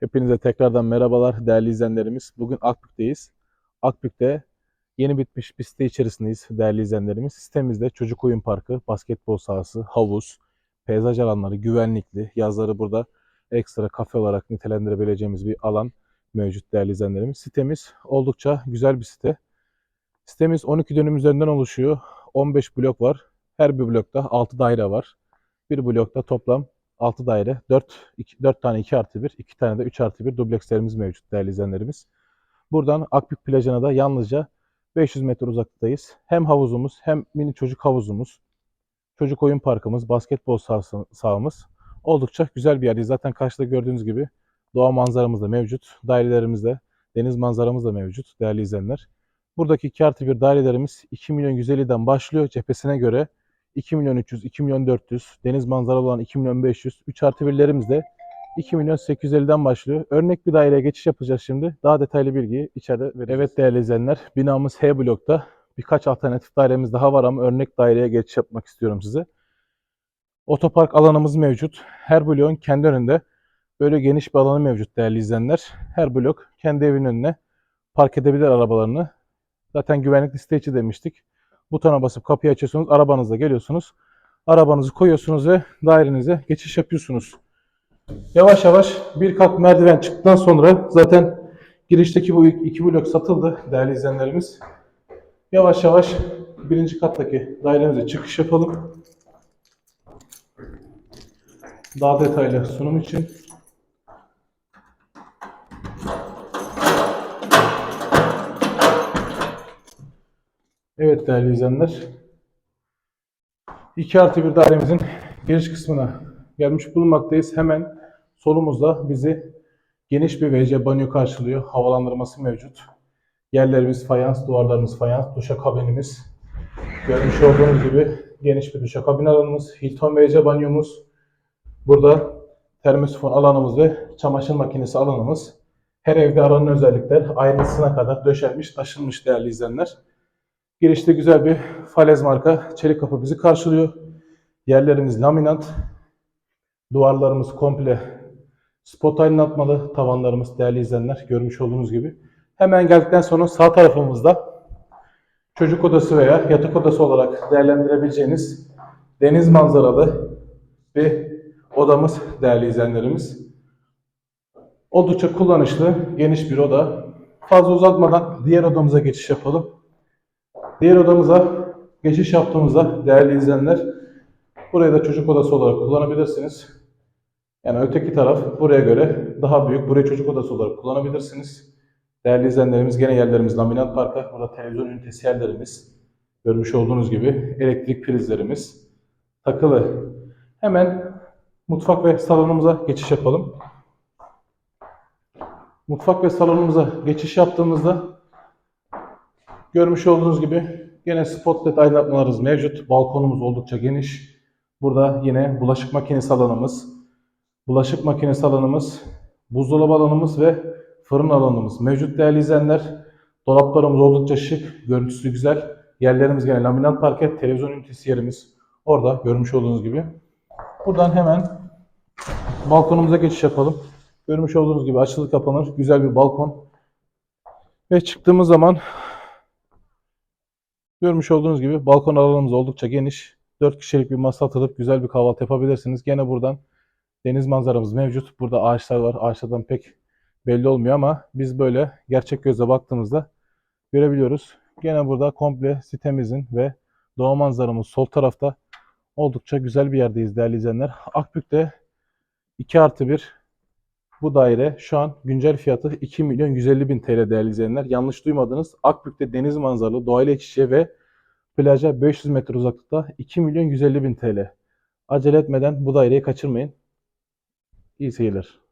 Hepinize tekrardan merhabalar değerli izleyenlerimiz. Bugün Akbük'teyiz. Akbük'te yeni bitmiş bir site içerisindeyiz değerli izleyenlerimiz. Sitemizde çocuk oyun parkı, basketbol sahası, havuz, peyzaj alanları, güvenlikli, yazları burada ekstra kafe olarak nitelendirebileceğimiz bir alan mevcut değerli izleyenlerimiz. Sitemiz oldukça güzel bir site. Sitemiz 12 dönüm üzerinden oluşuyor. 15 blok var. Her bir blokta 6 daire var. Bir blokta toplam 6 daire, 4, 2, 4 tane 2 artı 1, 2 tane de 3 artı 1 dublekslerimiz mevcut değerli izleyenlerimiz. Buradan Akbük plajına da yalnızca 500 metre uzaklıktayız. Hem havuzumuz hem mini çocuk havuzumuz, çocuk oyun parkımız, basketbol sahası, sahamız oldukça güzel bir yerdeyiz. Zaten karşıda gördüğünüz gibi doğa manzaramız da mevcut. Dairelerimizde deniz manzaramız da mevcut değerli izleyenler. Buradaki 2 artı 1 dairelerimiz 2 milyon 150'den başlıyor cephesine göre. 2 milyon 300, 2 milyon 400, deniz manzaralı olan 2 milyon 500, 3 artı 1'lerimiz de 2 milyon 850'den başlıyor. Örnek bir daireye geçiş yapacağız şimdi. Daha detaylı bilgiyi içeride vereceğiz. Evet değerli izleyenler, binamız H blokta. Birkaç alternatif dairemiz daha var ama örnek daireye geçiş yapmak istiyorum size. Otopark alanımız mevcut. Her bloğun kendi önünde böyle geniş bir alanı mevcut değerli izleyenler. Her blok kendi evinin önüne park edebilir arabalarını. Zaten güvenlik liste içi demiştik. Butona basıp kapıyı açıyorsunuz. Arabanızla geliyorsunuz. Arabanızı koyuyorsunuz ve dairenize geçiş yapıyorsunuz. Yavaş yavaş bir kat merdiven çıktıktan sonra zaten girişteki bu iki blok satıldı değerli izleyenlerimiz. Yavaş yavaş birinci kattaki dairemize çıkış yapalım. Daha detaylı sunum için. Evet değerli izleyenler. 2 artı 1 dairemizin giriş kısmına gelmiş bulunmaktayız. Hemen solumuzda bizi geniş bir WC banyo karşılıyor. Havalandırması mevcut. Yerlerimiz fayans, duvarlarımız fayans, duşakabinimiz. Görmüş olduğunuz gibi geniş bir duşakabin alanımız. Hilton WC banyomuz. Burada termosifon alanımız ve çamaşır makinesi alanımız. Her evde aranan özellikler ayrıntısına kadar döşenmiş, taşınmış değerli izleyenler. Girişte güzel bir falez marka çelik kapı bizi karşılıyor. Yerlerimiz laminat. Duvarlarımız komple spot aydınlatmalı. Tavanlarımız değerli izleyenler görmüş olduğunuz gibi. Hemen geldikten sonra sağ tarafımızda çocuk odası veya yatak odası olarak değerlendirebileceğiniz deniz manzaralı bir odamız değerli izleyenlerimiz. Oldukça kullanışlı, geniş bir oda. Fazla uzatmadan diğer odamıza geçiş yapalım. Diğer odamıza geçiş yaptığımızda değerli izleyenler burayı da çocuk odası olarak kullanabilirsiniz. Yani öteki taraf buraya göre daha büyük. Burayı çocuk odası olarak kullanabilirsiniz. Değerli izleyenlerimiz gene yerlerimiz laminat parka. Burada televizyon ünitesi yerlerimiz. Görmüş olduğunuz gibi elektrik prizlerimiz takılı. Hemen mutfak ve salonumuza geçiş yapalım. Mutfak ve salonumuza geçiş yaptığımızda Görmüş olduğunuz gibi yine spotlight aydınlatmalarımız mevcut. Balkonumuz oldukça geniş. Burada yine bulaşık makinesi alanımız, bulaşık makinesi alanımız, buzdolabı alanımız ve fırın alanımız mevcut değerli izleyenler. Dolaplarımız oldukça şık, görüntüsü güzel. Yerlerimiz gene laminat parket, televizyon ünitesi yerimiz orada görmüş olduğunuz gibi. Buradan hemen balkonumuza geçiş yapalım. Görmüş olduğunuz gibi açılır kapanır güzel bir balkon. Ve çıktığımız zaman Görmüş olduğunuz gibi balkon alanımız oldukça geniş. 4 kişilik bir masa atılıp güzel bir kahvaltı yapabilirsiniz. Gene buradan deniz manzaramız mevcut. Burada ağaçlar var. Ağaçlardan pek belli olmuyor ama biz böyle gerçek gözle baktığımızda görebiliyoruz. Gene burada komple sitemizin ve doğa manzaramız sol tarafta oldukça güzel bir yerdeyiz değerli izleyenler. Akbük'te 2 artı 1 bu daire şu an güncel fiyatı 2 milyon 150 bin TL değerli izleyenler. Yanlış duymadınız. Akbük'te deniz manzaralı, doğayla iç içe ve plaja 500 metre uzaklıkta 2 milyon 150 bin TL. Acele etmeden bu daireyi kaçırmayın. İyi seyirler.